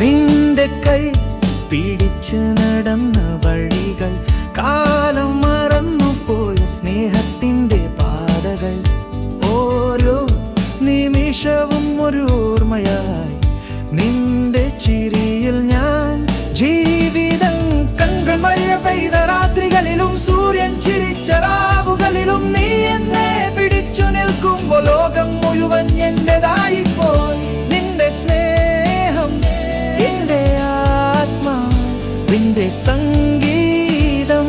കൈ പിടിച്ചു നടന്ന വഴികൾ കാലം മറന്നു പോയ സ്നേഹത്തിന്റെ പാതകൾ. ഓരോ നിമിഷവും ഒരു ഓർമ്മയായി. നിന്റെ ചിരിയിൽ ഞാൻ ജീവിതം കൺകൾ മഴ പെയ്ത രാത്രികളിലും സൂര്യൻ ചിരിച്ച രാവുകളിലും നീ എന്നെ പിടിച്ചു നിൽക്കുമ്പോൾ ലോകം മുഴുവൻ എന്റേതായി നിന്റെ സംഗീതം.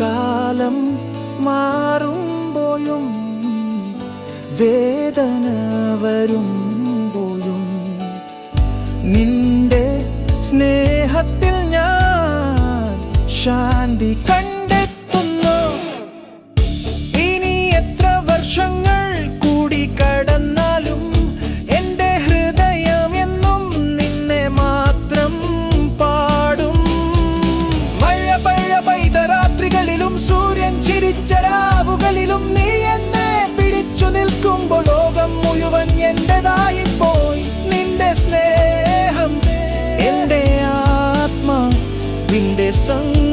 കാലം മാറുമ്പോഴും വേദന വരുമ്പോഴും നിന്റെ സ്നേഹത്തിൽ ഞാൻ ശാന്തി കണ്ടെത്തുന്നു. ഇനി എത്ര വർഷങ്ങൾ കൂടി കടന്നാലും എന്റെ ഹൃദയം എന്നും നിന്നെ മാത്രം പാടും. മഴ പഴ പൈത രാത്രികളിലും സൂര്യൻ ചിരിച്ച രാവുകളിലും നീ എന്നെ പിടിച്ചു നിൽക്കുമ്പോൾ ലോകം മുഴുവൻ എന്റേതായി നിന്റെ സംഗീതം